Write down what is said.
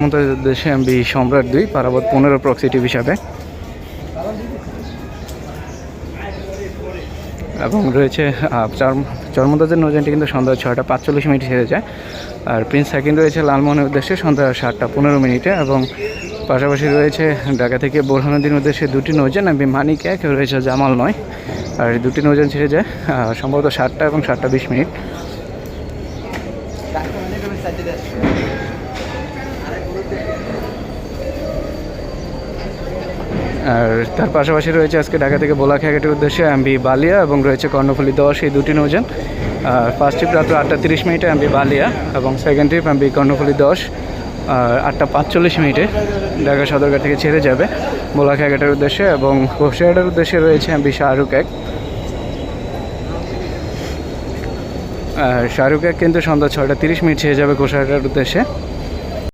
দেশে এমবি সম্রাট দুই, পারাবত পনেরো প্রক্সিটিভ হিসাবে। এবং রয়েছে চরমদাজের নৌজানটি কিন্তু সন্ধ্যা ছয়টা পাঁচচল্লিশ মিনিট ছেড়ে যায়। আর প্রিন্স সেকেন্ড রয়েছে লালমোহনের উদ্দেশ্যে সন্ধ্যা সাতটা পনেরো মিনিটে এবং পাশাপাশি রয়েছে ঢাকা থেকে বোরহানুদ্দিন উদ্দেশ্যে দুটি নৌজান এমবি মানিক এক, রয়েছে জামাল নয়। আর দুটি নৌজান ছেড়ে যায় সম্ভবত সাতটা এবং সাতটা বিশ মিনিট। আর তার পাশাপাশি রয়েছে আজকে ঢাকা থেকে বোলাখাঘাটের উদ্দেশ্যে এমবি বালিয়া এবং রয়েছে কর্ণফুলি দশ, এই দুটি নৌযান আর ফার্স্ট ট্রিপ রাত্র আটটা তিরিশ মিনিটে এমবি বালিয়া এবং সেকেন্ড ট্রিপ এমবি কর্ণফুলি দশ আটটা পাঁচচল্লিশ মিনিটে ঢাকা সদরঘাট থেকে ছেড়ে যাবে বোলাখাঘাটের উদ্দেশ্যে এবং কোশিয়াটার উদ্দেশ্যে রয়েছে এমবি শাহরুখ এক। শাহরুখ এক কিন্তু সন্ধ্যা ছয়টা তিরিশ মিনিট ছেড়ে যাবে কোশিয়াটার উদ্দেশ্যে।